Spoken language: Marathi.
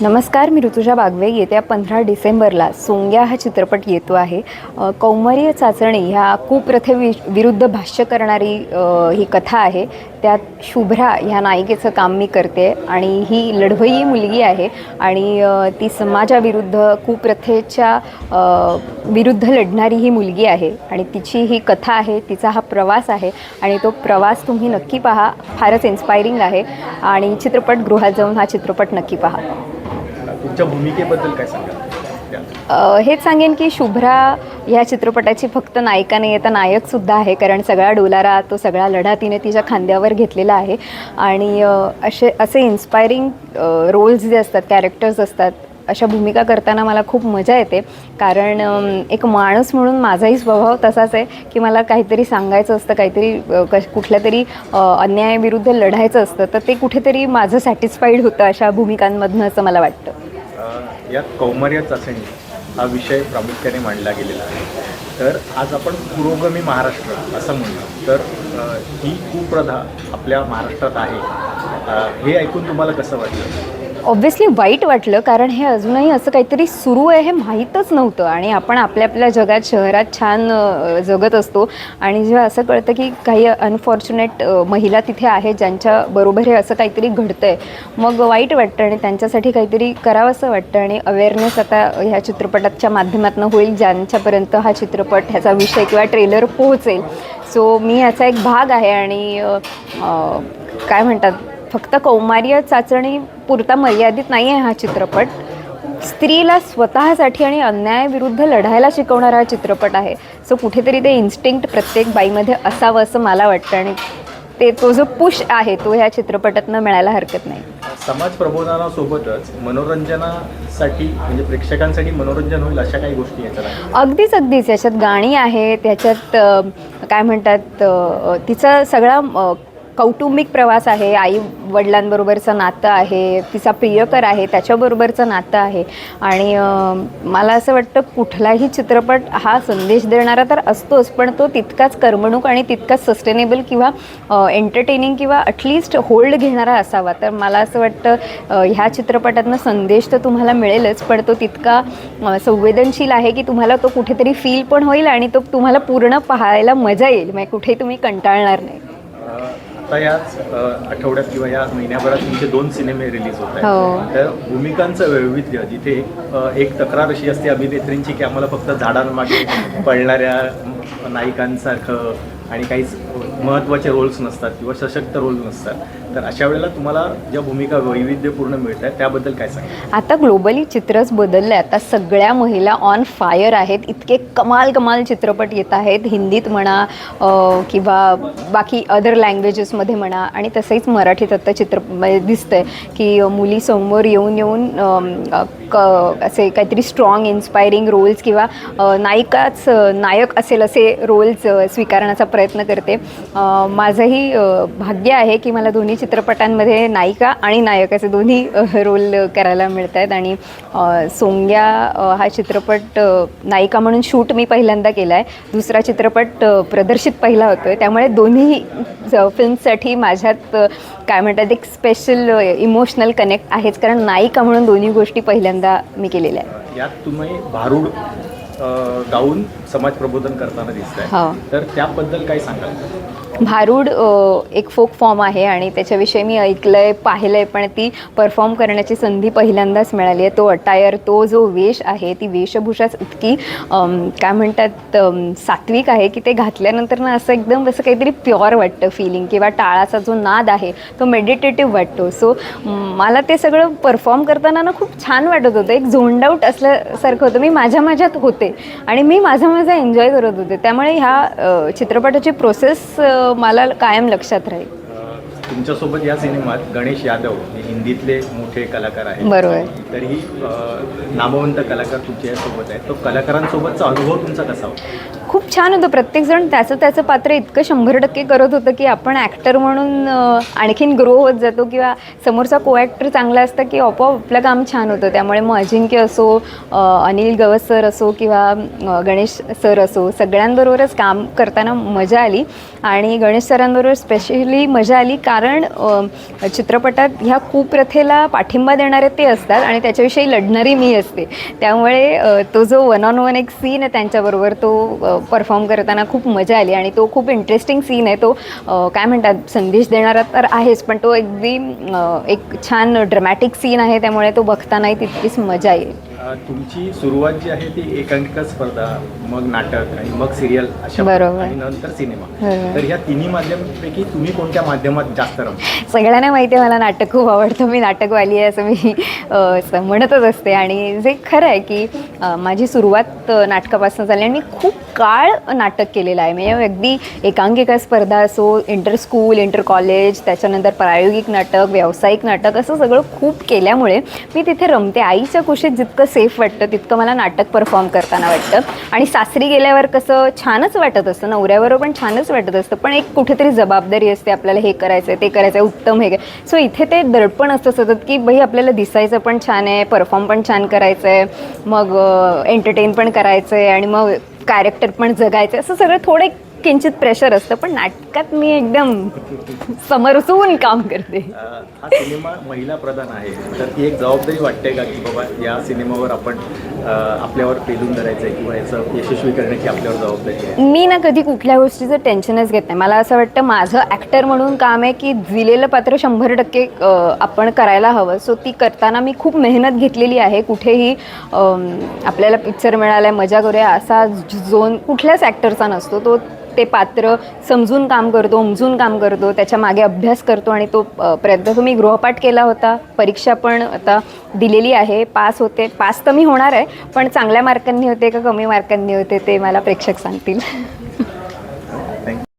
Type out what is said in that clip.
नमस्कार मी ऋतुजा बागवे. येत्या पंधरा डिसेंबरला सोंग्या हा चित्रपट येतो आहे. कौमरीय कौमार्य चाचणी ह्या कुप्रथे विरुद्ध भाष्य करणारी ही कथा आहे. त्यात शुभ्रा ह्या नायिकेचं काम मी करते आणि ही लढवई मुलगी आहे आणि ती समाजाविरुद्ध कुप्रथेच्या विरुद्ध लढणारी ही मुलगी आहे आणि तिची ही कथा आहे तिचा हा प्रवास आहे आणि तो प्रवास तुम्ही नक्की पहा. फारच इन्स्पायरिंग आहे आणि चित्रपटगृहात जाऊन हा चित्रपट नक्की पहा. तुमच्या भूमिकेबद्दल काय सांगा हेच सांगेन की शुभ्रा ह्या चित्रपटाची फक्त नायिका नाही आहे तर नायकसुद्धा आहे कारण सगळा डोलारा तो सगळा लढा तिने तिच्या खांद्यावर घेतलेला आहे. आणि असे असे इन्स्पायरिंग रोल्स जे असतात कॅरेक्टर्स असतात अशा भूमिका करताना मला खूप मजा येते. कारण एक माणूस म्हणून माझाही स्वभाव तसाच आहे की मला काहीतरी सांगायचं असतं काहीतरी कश कुठल्या तरी अन्यायाविरुद्ध लढायचं असतं तर ते कुठेतरी माझं सॅटिस्फाईड होतं अशा भूमिकांमधनं असं मला वाटतं. यात कौमार्य चाचणी हा विषय प्रामुख्याने मांडला गेलेला आहे. तर आज आपण पुरोगमी महाराष्ट्र असं म्हणतो तर ही कुप्रथा आपल्या महाराष्ट्रात आहे. हे ऐकून तुम्हाला कसं वाटलं? ऑब्व्हियसली वाईट वाटलं कारण हे अजूनही असं काहीतरी सुरू आहे हे माहीतच नव्हतं. आणि आपण आपल्या आपल्या जगात शहरात छान जगत असतो. आणि जेव्हा असं कळतं की काही अनफॉर्च्युनेट महिला तिथे आहेत ज्यांच्याबरोबर हे असं काहीतरी घडतं आहे मग वाईट वाटतं आणि त्यांच्यासाठी काहीतरी करावंसं वाटतं. आणि अवेअरनेस आता ह्या चित्रपटाच्या माध्यमातून होईल ज्यांच्यापर्यंत हा चित्रपट ह्याचा विषय किंवा ट्रेलर पोहोचेल. सो मी ह्याचा एक भाग आहे आणि काय म्हणतात फक्त कौमार्य चाचणी पुरता मर्यादित नाही आहे हा चित्रपट. स्त्रीला स्वतःसाठी आणि अन्यायाविरुद्ध लढायला शिकवणारा हा चित्रपट आहे. सो कुठेतरी ते इन्स्टिंक्ट प्रत्येक बाईमध्ये असावं असं मला वाटतं आणि ते तो जो पुश आहे तो ह्या चित्रपटातनं मिळायला हरकत नाही. समाज प्रबोधनासोबतच मनोरंजनासाठी म्हणजे प्रेक्षकांसाठी मनोरंजन होईल अशा काही गोष्टी याच्यात अगदीच अगदीच. याच्यात गाणी आहेत त्याच्यात काय म्हणतात तिचा सगळा कौटुंबिक प्रवास आहे आई वडिलांबरोबरचं नातं आहे तिचा प्रियकर आहे त्याच्याबरोबरचं नातं आहे. आणि मला असं वाटतं कुठलाही चित्रपट हा संदेश देणारा तर असतोच पण तो तितकाच करमणूक आणि तितकाच सस्टेनेबल किंवा एंटरटेनिंग किंवा ॲटलिस्ट होल्ड घेणारा असावा. तर मला असं वाटतं ह्या चित्रपटातनं संदेश तर तुम्हाला मिळेलच पण तो तितका संवेदनशील आहे की तुम्हाला तो कुठेतरी फील पण होईल आणि तो तुम्हाला पूर्ण पाहायला मजा येईल. म्हणजे कुठे तुम्ही कंटाळणार नाही. अ, आता याच आठवड्यात किंवा या महिन्याभरात तुमचे दोन सिनेमे रिलीज होत हो. आहेत तर भूमिकांचं वैविध्य जिथे एक तक्रार अशी असते अभिनेत्रींची की आम्हाला फक्त झाडांमागे पळणाऱ्या नायिकांसारखं आणि काहीच महत्त्वाचे रोल्स नसतात किंवा सशक्त रोल नसतात. तर अशा वेळेला तुम्हाला ज्या भूमिका वैविध्यपूर्ण मिळत आहेत त्याबद्दल काय सांगा आता ग्लोबली चित्रच बदललं आहे आता सगळ्या महिला ऑन फायर आहेत. इतके कमाल कमाल चित्रपट येत आहेत. हिंदीत म्हणा किंवा बाकी अदर लँग्वेजेसमध्ये म्हणा. आणि तसंच मराठीत आता चित्र म्हणजे दिसतंय की मुली समोर येऊन येऊन क असे काहीतरी स्ट्रॉंग इन्स्पायरिंग रोल्स किंवा नायिकाच नायक असेल असे रोल्स स्वीकारण्याचा प्रयत्न करते. माझंही भाग्य आहे की मला दोन्ही चित्रपटांमध्ये नायिका आणि नायक असे दोन्ही रोल करायला मिळत आहेत आणि सोंग्या हा चित्रपट नायिका म्हणून शूट मी पहिल्यांदा केला आहे दुसरा चित्रपट प्रदर्शित पहिला होतो आहे त्यामुळे दोन्ही फिल्मसाठी माझ्यात काय म्हणतात एक स्पेशल इमोशनल कनेक्ट आहेच. कारण नायिका म्हणून दोन्ही गोष्टी पहिल्यांदा मी केलेल्या आहेत. यात तुम्ही भारूड गाऊन समाज प्रबोधन करताना दिसत हो. तर त्याबद्दल काय सांगाल? भारूड एक फोक फॉर्म आहे आणि त्याच्याविषयी मी ऐकलं आहे पाहिलं आहे पण ती परफॉर्म करण्याची संधी पहिल्यांदाच मिळाली आहे. तो अटायर तो जो वेश आहे ती वेशभूषाच इतकी काय म्हणतात सात्विक आहे की ते घातल्यानंतर ना असं एकदम असं काहीतरी प्युअर वाटतं फिलिंग किंवा टाळाचा जो नाद आहे तो मेडिटेटिव्ह वाटतो. सो मला ते सगळं परफॉर्म करताना ना खूप छान वाटत होतं. एक झोंड आऊट असल्यासारखं होतं. मी माझ्या माझ्यात होते. आणि मी माझा माझा एन्जॉय करत होते. त्यामुळे ह्या चित्रपटाची प्रोसेस मला कायम लक्षात राहील. तुमच्यासोबत या सिनेमात गणेश यादव हे हिंदीतले मोठे कलाकार आहेत. बरोबर. तरीही नामवंत कलाकार तुमच्यासोबत आहेत. तो कलाकारांसोबतचा अनुभव तुमचा कसा होता? खूप छान होतं. प्रत्येकजण त्याचं त्याचं पात्र इतकं शंभर टक्के करत होतं की आपण ॲक्टर म्हणून आणखीन ग्रो होत जातो किंवा समोरचा को ॲक्टर चांगला असतं की आपोआप आपलं काम छान होतं. त्यामुळे मग अजिंक्य असो अनिल गवस सर असो किंवा गणेश सर असो सगळ्यांबरोबरच काम करताना मजा आली. आणि गणेश सरांबरोबर स्पेशली मजा आली. का कारण चित्रपटात ह्या कुप्रथेला पाठिंबा देणारे ते असतात आणि त्याच्याविषयी लढणारी मी असते त्यामुळे तो जो वन ऑन वन एक सीन आहे त्यांच्याबरोबर तो परफॉर्म करताना खूप मजा आली आणि तो खूप इंटरेस्टिंग सीन आहे तो काय म्हणतात संदेश देणारा तर आहेच पण तो अगदी एक छान ड्रमॅटिक सीन आहे त्यामुळे तो बघतानाही तितकीच मजा येईल तुमची सुरुवात जी आहे ती एकांकिका स्पर्धा मग नाटक आणि मग सिरियल अशा बरोबर. नंतर सिनेमा. तर ह्या तिन्ही माध्यमांपैकी तुम्ही कोणत्या माध्यमात जास्त सगळ्यांना माहिती आहे मला नाटक खूप आवडतं. मी नाटकवाली आहे असं मी असं म्हणतच असते. आणि जे खरं आहे की माझी सुरुवात नाटकापासून झाली आणि मी खूप काळ नाटक केलेलं आहे. म्हणजे अगदी एकांकिका स्पर्धा असो इंटर स्कूल इंटर कॉलेज त्याच्यानंतर प्रायोगिक नाटक व्यावसायिक नाटक असं सगळं खूप केल्यामुळे मी तिथे रमते. आईच्या कुशीत जितकं सेफ वाटतं तितकं मला नाटक परफॉर्म करताना वाटतं. आणि सासरी गेल्यावर कसं छानच वाटत असतं नवऱ्यावर पण छानच वाटत असतं पण एक कुठेतरी जबाबदारी असते आपल्याला हे करायचं आहे ते करायचं आहे उत्तम हे सो इथे ते दडपण असतं सतत की भाई आपल्याला दिसायचं पण छान आहे परफॉर्म पण छान करायचं आहे मग एंटरटेन पण करायचं आहे आणि मग कॅरेक्टर पण जगायचं आहे असं सगळं थोडं एक किंचित प्रेशर असतं पण नाटकात मी एकदम समरसून काम करते. अ, हा सिनेमा महिला प्रधान आहे. तर ती एक जबाबदारी वाटते का की बाबा या सिनेमावर आपण अ, आपल्यावर पेलून धरायचं आहे किंवा याचं यशस्वी करण्याची आपल्यावर जबाबदारी आहे? मी ना कधी कुठल्या गोष्टीचं टेन्शनच घेत नाही. मला असं वाटतं माझं ॲक्टर म्हणून काम आहे की दिलेलं पात्र शंभर टक्के अ, आपण करायला हवं. सो ती करताना मी खूप मेहनत घेतलेली आहे. कुठेही आपल्याला पिक्चर मिळाला आहे मजा करूया असा झोन कुठल्याच ॲक्टरचा नसतो. तो ते पात्र समजून काम करतो उमजून काम करतो त्याच्यामागे अभ्यास करतो आणि तो प्रयत्न तुम्ही गृहपाठ केला होता. परीक्षा पण आता दिलेली आहे. पास होते. पास तर मी होणार आहे पण चांगल्या मार्कांनी होते का कमी मार्कांनी होते ते मला प्रेक्षक सांगतील.